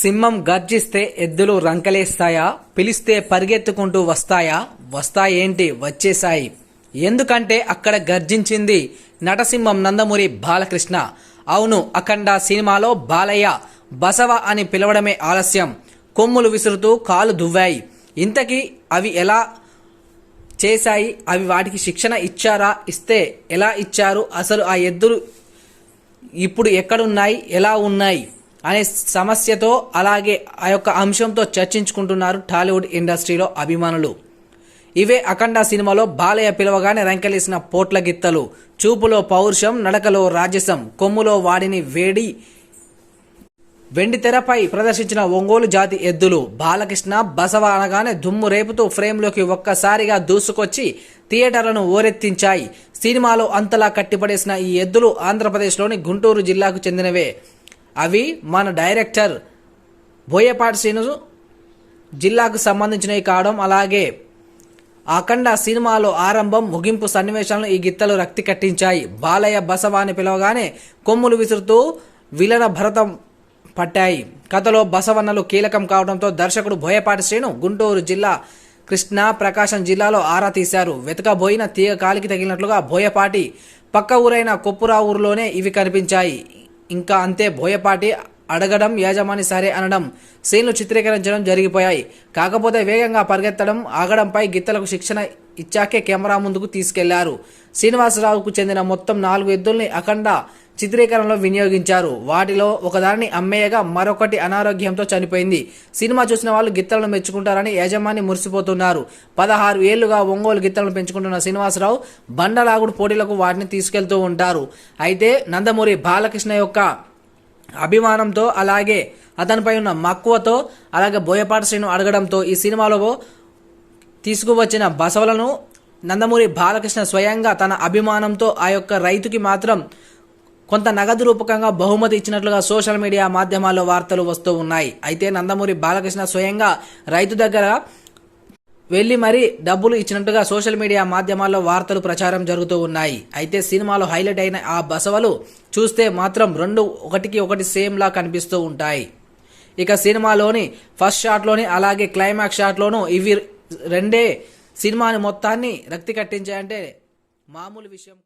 సింహం గర్జిస్తే ఎద్దులు రంకలేస్తాయా? పిలిస్తే పరిగెత్తుకుంటూ వస్తాయా? వస్తాయేంటి? వచ్చేశాయి. ఎందుకంటే అక్కడ గర్జించింది నటసింహం నందమూరి బాలకృష్ణ. అవును అఖండ సినిమాలో బాలయ్య బసవ అని పిలవడమే ఆలస్యం. కొమ్ములు విసురుతూ కాలు దువ్వాయి. ఇంతకీ అవి ఎలా చేశాయి? అవి వాటికి శిక్షణ ఇచ్చారా? ఇస్తే ఎలా ఇచ్చారు? అసలు ఆ ఎద్దులు ఇప్పుడు ఎక్కడున్నాయి? ఎలా ఉన్నాయి? అనే సమస్యతో అలాగే ఆ యొక్క అంశంతో చర్చించుకుంటున్నారు టాలీవుడ్ ఇండస్ట్రీలో అభిమానులు. ఇవే అఖండ సినిమాలో బాలయ్య పిలవగానే రంకెలేసిన పోట్ల గిత్తలు. చూపులో పౌరుషం నడకలో రాజసం కొమ్ములో వాడిని వేడి వెండి తెరపై ప్రదర్శించిన ఒంగోలు జాతి ఎద్దులు. బాలకృష్ణ బసవ అనగానే దుమ్ము రేపుతూ ఫ్రేమ్లోకి ఒక్కసారిగా దూసుకొచ్చి థియేటర్లను ఓరెత్తించాయి. సినిమాలో అంతలా కట్టిపడేసిన ఈ ఎద్దులు ఆంధ్రప్రదేశ్లోని గుంటూరు జిల్లాకు చెందినవే. అవి మన డైరెక్టర్ బోయపాటి శ్రీను జిల్లాకు సంబంధించినవి కావడం అలాగే అఖండ సినిమాలో ఆరంభం ముగింపు సన్నివేశాలను ఈ గిత్తలు రక్తి కట్టించాయి. బాలయ్య బసవాని పిలవగానే కొమ్ములు విసురుతూ విలన భరతం పట్టాయి. కథలో బసవన్నలు కీలకం కావడంతో దర్శకుడు బోయపాటి శ్రీను గుంటూరు జిల్లా కృష్ణా ప్రకాశం జిల్లాలో ఆరా తీశారు. వెతకబోయిన తీగ కాలికి తగిలినట్లుగా బోయపాటి పక్క ఊరైన కొప్పురా ఊరిలోనే ఇవి కనిపించాయి. ఇంకా అంతే బోయపాటి అడగడం యాజమాని సరే అనడం. సీన్లు చిత్రీకరించడం జరిగిపోయాయి. కాకపోతే వేగంగా పరిగెత్తడం ఆగడంపై గిత్తలకు శిక్షణ ఇచ్చాకే కెమెరా ముందుకు తీసుకెళ్ళారు. శ్రీనివాసరావుకు చెందిన మొత్తం నాలుగు ఎద్దుల్ని అఖండ చిత్రీకరణలో వినియోగించారు. వాటిలో ఒకదానిని అమ్మేయగా మరొకటి అనారోగ్యంతో చనిపోయింది. సినిమా చూసిన వాళ్ళు గిత్తలను మెచ్చుకుంటారని యజమాని మురిసిపోతున్నారు. పదహారు ఏళ్ళుగా ఒంగోలు గిత్తలను పెంచుకుంటున్న శ్రీనివాసరావు బండలాగుడు పోటీలకు వాటిని తీసుకెళ్తూ ఉంటారు. అయితే నందమూరి బాలకృష్ణ యొక్క అభిమానంతో అలాగే అతనిపై ఉన్న మక్కువతో అలాగే బోయపాటి శ్రీను అడగడంతో ఈ సినిమాలో తీసుకువచ్చిన బసవలను నందమూరి బాలకృష్ణ స్వయంగా తన అభిమానంతో ఆ యొక్క రైతుకి మాత్రం కొంత నగదు రూపకంగా బహుమతి ఇచ్చినట్లుగా సోషల్ మీడియా మాధ్యమాల్లో వార్తలు వస్తూ ఉన్నాయి. అయితే నందమూరి బాలకృష్ణ స్వయంగా రైతు దగ్గర వెళ్ళి మరీ డబ్బులు ఇచ్చినట్టుగా సోషల్ మీడియా మాధ్యమాల్లో వార్తలు ప్రచారం జరుగుతూ ఉన్నాయి. అయితే సినిమాలో హైలైట్ అయిన ఆ బసవలు చూస్తే మాత్రం రెండు ఒకటికి ఒకటి సేమ్ లా కనిపిస్తూ ఉంటాయి. ఇక సినిమాలోని ఫస్ట్ షాట్లోని అలాగే క్లైమాక్స్ షాట్లోనూ ఇవి రెండే సినిమాని మొత్తాన్ని రక్తి కట్టించాయంటే మామూలు విషయం